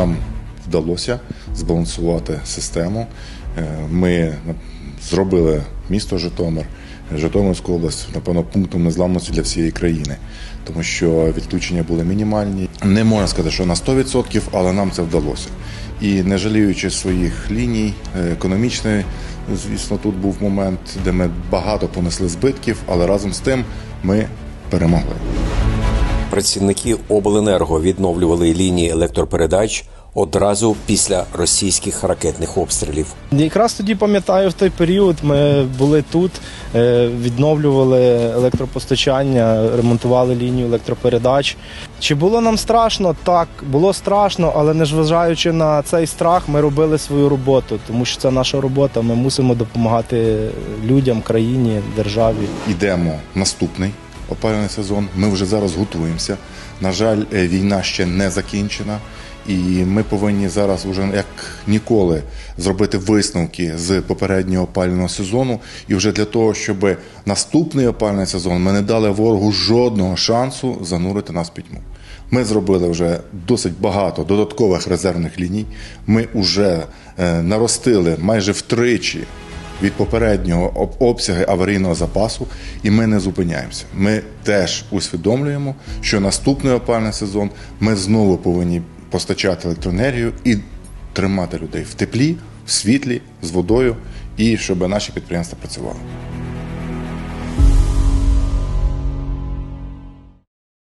нам вдалося збалансувати систему. Е, Ми зробили місто Житомир, Житомирську область, напевно, пунктом незламності для всієї країни, тому що відключення були мінімальні. Не можна сказати, що на 100%, але нам це вдалося. І не жаліючи своїх ліній е, економічної, звісно, тут був момент, де ми багато понесли збитків, але разом з тим ми перемогли. Працівники обленерго відновлювали лінії електропередач одразу після російських ракетних обстрілів. Якраз тоді пам'ятаю в той період. Ми були тут, е, відновлювали електропостачання, ремонтували лінію електропередач. Чи було нам страшно? Так, було страшно, але незважаючи на цей страх, ми робили свою роботу, тому що це наша робота. Ми мусимо допомагати людям, країні, державі. Йдемо наступний опалювальний сезон. Ми вже зараз готуємося. На жаль, е, війна ще не закінчена, і ми повинні зараз уже як ніколи зробити висновки з попереднього опалювального сезону. І вже для того, щоб наступний опалювальний сезон ми не дали ворогу жодного шансу занурити нас пітьму. Ми зробили вже досить багато додаткових резервних ліній. Ми вже е, наростили майже втричі від попереднього об- обсяги аварійного запасу, і ми не зупиняємося. Ми теж усвідомлюємо, що наступний опальний сезон ми знову повинні постачати електроенергію і тримати людей в теплі, в світлі, з водою, і щоб наші підприємства працювали.